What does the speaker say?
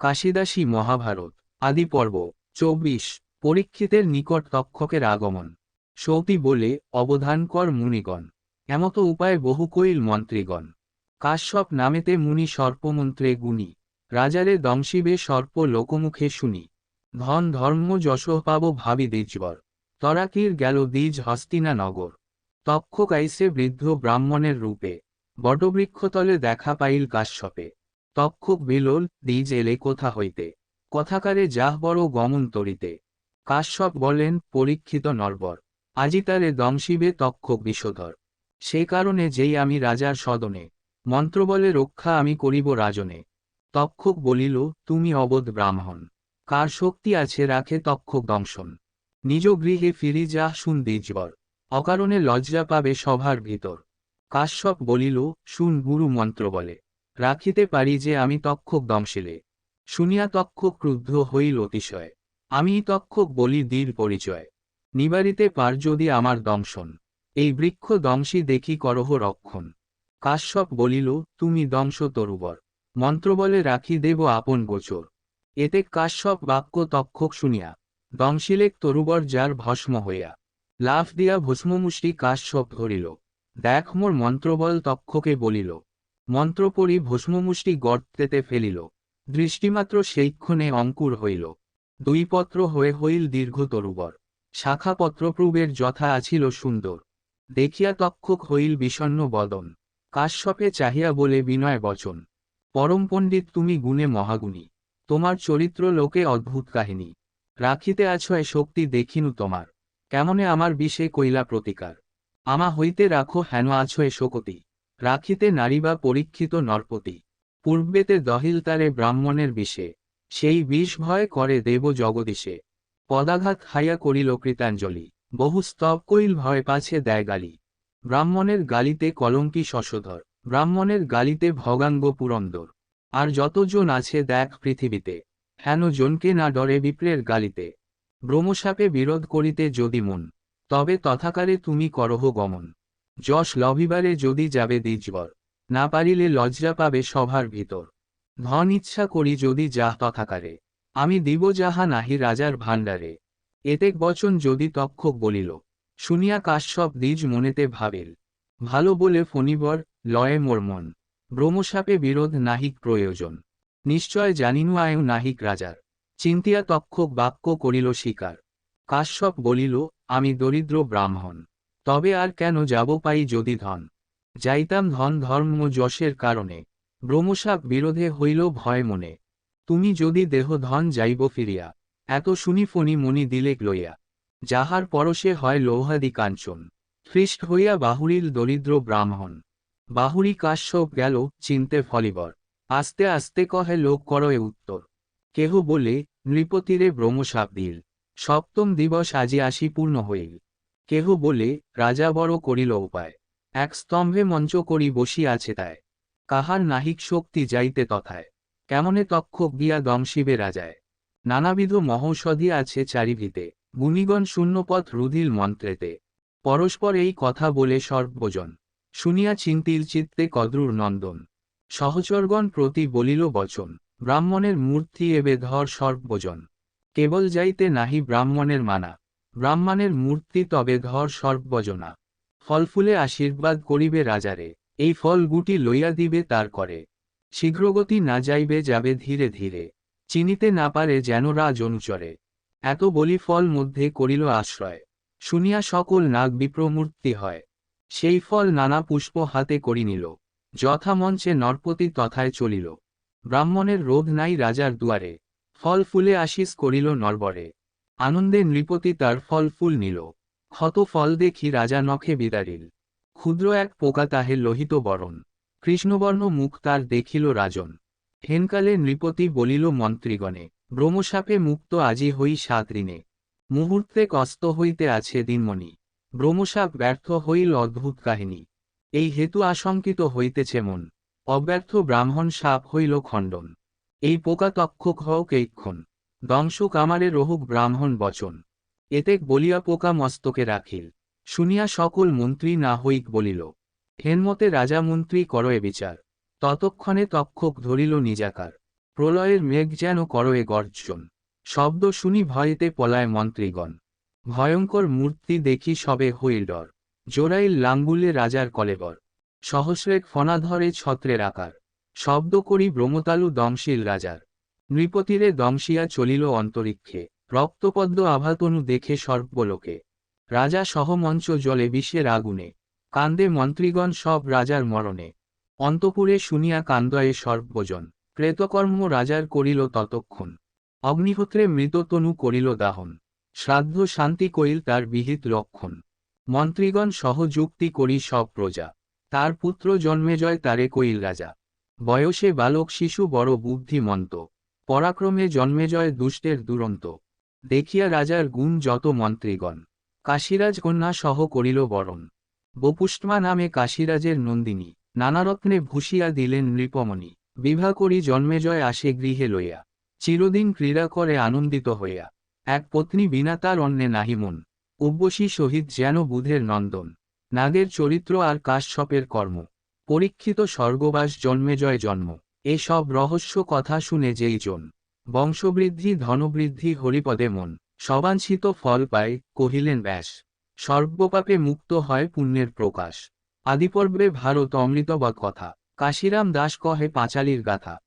কাশিদাসী মহাভারত, আদি পর্ব, চব্বিশ, পরীক্ষিতের নিকট তক্ষকের আগমন। সৌতি বলে অবধান কর মুনিগণ, এমত উপায় বহু কইল মন্ত্রীগণ। কাশ্যপ নামেতে মুনি সর্পমন্ত্রে গুণী রাজারে দংশিবে সর্প লোকমুখে শুনি। ধন ধর্ম যশ পাব ভাবি দ্বিজবর, তরাকির গেল দ্বিজ হস্তিনা নগর। তক্ষক আইসে বৃদ্ধ ব্রাহ্মণের রূপে, বটবৃক্ষতলে দেখা পাইল কাশ্যপে। তক্ষক বিলোল দ্বিজ এলে কোথা হইতে? কথাকারে যাহ বড় গমন তরিতে। কাশ্যপ বলেন, পরীক্ষিত নরবর। আজি তারে দংশিবে তক্ষক বিষধর সে কারণে যেই আমি রাজার সদনে, মন্ত্রবলে রক্ষা আমি করিব রাজনে। তক্ষক বলিল, তুমি অবধ ব্রাহ্মণ। কার শক্তি আছে রাখে তক্ষক দংশন। নিজ গৃহে ফিরি যা শুন দ্বিজবর অকারণে লজ্জা পাবে সভার ভিতর। কাশ্যপ বলিল, শুন গুরু মন্ত্র বলে রাখিতে পারি যে আমি তক্ষক দংশিলে। শুনিয়া তক্ষক ক্রুদ্ধ হইল অতিশয়। আমি তক্ষক বলি দীর পরিচয়। নিবারিতে পার যদি আমার দংশন। এই বৃক্ষ দংশী দেখি করহ রক্ষণ। কাশ্যপ বলিল, তুমি দংশ তরুবর। মন্ত্রবলে রাখি দেব আপন গোচর এতে কাশ্যপ বাক্য তক্ষক শুনিয়া দংশিলেক তরুবর যার ভস্ম হইয়া। লাফ দিয়া ভস্মমুষ্টি কাশ্যপ ধরিল। দেখ মোর মন্ত্রবল তক্ষকে বলিল মন্ত্রপরি ভস্মমুষ্টি গর্তেতে ফেলিল। দৃষ্টিমাত্র সেইক্ষণে অঙ্কুর হইল। দুই পত্র হয়ে হইল দীর্ঘ তরুবর। শাখা যথা আছিল সুন্দর। দেখিয়া তক্ষক হইল বিষণ্ণ বদন। কাশ্যপে চাহিয়া বলে, বিনয় বচন, পরম পণ্ডিত তুমি গুণে মহাগুণী। তোমার চরিত্র লোকে অদ্ভুত কাহিনী। রাখিতে আছো এ শক্তি দেখিনু তোমার। কেমনে আমার বিষে কইলা প্রতিকার? আমা হইতে রাখো হেন আছো এ শোকতি। রাখিতে নারীবা পরীক্ষিত নরপতি। পূর্বেতে দহিল তারে ব্রাহ্মণের বিষে, সেই বিষ ভয় করে দেব জগদীশে। পদাঘাত খাইয়া করিল কৃতাঞ্জলি, বহু স্তব কইল ভয় পাছে দেয় গালি। ব্রাহ্মণের গালিতে কলঙ্কি শশধর, ব্রাহ্মণের গালিতে ভগাঙ্গ পুরন্দর। আর যতজন আছে দেখ পৃথিবীতে, হেন জনকে না ডরে বিপ্রের গালিতে। ব্রহ্মসাপে বিরোধ করিতে যদি মন, তবে তথাকারে তুমি করহ গমন। যশ লভিবারে যদি যাবে দ্বিজবর। না পারিলে লজ্জা পাবে সভার ভিতর। ধন ইচ্ছা করি যদি যাহ তথাকারে। আমি দিব যাহা নাহি রাজার ভাণ্ডারে। এতেক বচন যদি তক্ষক বলিল। শুনিয়া কাশ্যপ দ্বিজ মনেতে ভাবিল। ভালো বলে ফণিবর, লয়ে মোর মন। ব্রহ্মসাপে বিরোধ নাহিক প্রয়োজন। নিশ্চয় জানিনু আয়ু নাহিক রাজার। চিন্তিয়া তক্ষক বাক্য করিল শিকার। কাশ্যপ বলিল, আমি দরিদ্র ব্রাহ্মণ। তবে আর কেন যাব পাই যদি ধন? যাইতাম ধন ধর্ম যশের কারণে। ব্রহ্মসাপ বিরোধে হইল ভয় মনে। তুমি যদি দেহ ধন যাইব ফিরিয়া, এত শুনি ফণি মনি দিলে লইয়া। যাহার পরশে হয় লৌহাদি কাঞ্চন খ্রিস্ট হইয়া বাহুরিল দরিদ্র ব্রাহ্মণ। বাহুরি কাশ্যপ গেল, চিনতে ফলিবর। আস্তে আস্তে কহে, লোক কর এ উত্তর। কেহ বলে, নৃপতিরে ব্রহ্মসাপ দিল। সপ্তম দিবস আজি আসি পূর্ণ হইল। কেহ বলে, রাজা বড় করিল উপায়। এক স্তম্ভে মঞ্চ করি বসি আছে তাই। কাহার নাহিক শক্তি যাইতে তথায়। কেমনে তক্ষক গিয়া দংশিবে রাজায়। নানাবিধ মহৌষধি আছে চারিভিতে। গুণিগণ শূন্যপথ রুধিল মন্ত্রেতে। পরস্পর এই কথা বলে সর্বজন। শুনিয়া চিন্তিল চিত্তে কদ্রুর নন্দন। সহচরগণ প্রতি বলিল বচন। ব্রাহ্মণের মূর্তি এবে ধর সর্বজন। কেবল যাইতে নাহি ব্রাহ্মণের মানা। ব্রাহ্মণের মূর্তি তবে ধর সর্বজনা। ফলফুলে আশীর্বাদ করিবে রাজারে, এই ফল গুটি লইয়া দিবে তার করে। শীঘ্রগতি না যাইবে যাবে ধীরে ধীরে, চিনিতে না পারে যেন রাজ অনুচরে। এত বলি ফল মধ্যে করিল আশ্রয়, শুনিয়া সকল নাগ বিপ্রমূর্তি হয়। সেই ফল নানা পুষ্প হাতে করি নিল, যথা মঞ্চে নরপতি তথায় চলিল। ব্রাহ্মণের রোধ নাই রাজার দুয়ারে, ফল ফুলে আশিস করিল নরবরে। আনন্দে নৃপতি তার ফল ফুল নিল। ক্ষত ফল দেখি রাজা নখে বিদারিল। ক্ষুদ্র এক পোকা তাহে লোহিত বরণ। কৃষ্ণবর্ণ মুখ তার দেখিল রাজন। হেনকালে নৃপতি বলিল মন্ত্রীগণে, ব্রহ্মসাপে মুক্ত আজি হই সাত ঋণে। মুহূর্তে কস্ত হইতে আছে দিনমণি। ব্রহ্মসাপ ব্যর্থ হইল অদ্ভুত কাহিনী। এই হেতু আশঙ্কিত হইতেছে মন। অব্যর্থ ব্রাহ্মণ সাপ হইল খণ্ডন। এই পোকা তক্ষক হওক এইক্ষণ। দংশক আমারে রহুক ব্রাহ্মণ বচন। এতেক বলিয়া পোকা মস্তকে রাখিল। শুনিয়া সকল মন্ত্রী না হইক বলিল, হেনমতে রাজা মন্ত্রী করয়ে বিচার। ততক্ষণে তক্ষক ধরিল নিজাকার। প্রলয়ের মেঘ যেন করয়ে গর্জন। শব্দ শুনি ভয়েতে পলায় মন্ত্রীগণ। ভয়ঙ্কর মূর্তি দেখি সবে হইল ডর। জোরাইল লাঙ্গুলে রাজার কলেবর। সহস্রেক ফনা ধরে ছত্রের আকার। শব্দ করি ব্রহ্মতালু দমশীল রাজার। নৃপতিরে দমশিয়া চলিল অন্তরিক্ষে, রক্তপদ্ম আভাতনু দেখে সর্বলোকে রাজা সহমঞ্চ জলে বিশ্বের আগুনে কান্দে মন্ত্রীগণ সব রাজার মরণে। অন্তপুরে শুনিয়া কান্দয়ে সর্বজন, প্রেতকর্ম রাজার করিল ততক্ষণ। অগ্নিহোত্রে মৃততনু করিল দাহন। শ্রাদ্ধ শান্তি কইল তার বিহিত লক্ষণ মন্ত্রীগণ সহযুক্তি করি সব প্রজা। তার পুত্র জন্মেজয় তারে কইল রাজা। বয়সে বালক শিশু বড় বুদ্ধিমন্ত। পরাক্রমে জন্মেজয় দুষ্টের দুরন্ত। দেখিয়া রাজার গুণ যত মন্ত্রীগণ। কাশীরাজ কন্যা সহ করিল বরণ। বপুষ্টমা নামে কাশীরাজের নন্দিনী। নানারত্নে ভূষিয়া দিলেন নৃপমণি। বিভা করি জন্মেজয় আসে গৃহে লইয়া। চিরদিন ক্রীড়া করে আনন্দিত হইয়া। এক পত্নী বিনা তার অন্যে নাহি মন। উব্বসী সহিত যেন বুধের নন্দন। নাগের চরিত্র আর কাশ্যপের কর্ম। পরীক্ষিত স্বর্গবাস জন্মেজয় জন্ম। এসব রহস্য কথা শুনে যেই জন বংশবৃদ্ধি ধনবৃদ্ধি হরিপদে মন সবাঞ্ছিত ফল পায় কহিলেন, ব্যাস, সর্বপাপে মুক্ত হয় পুণ্যের প্রকাশ। আদিপর্বে ভারত অমৃতবৎ কথা। কাশিরাম দাস কহে পাঁচালির গাথা।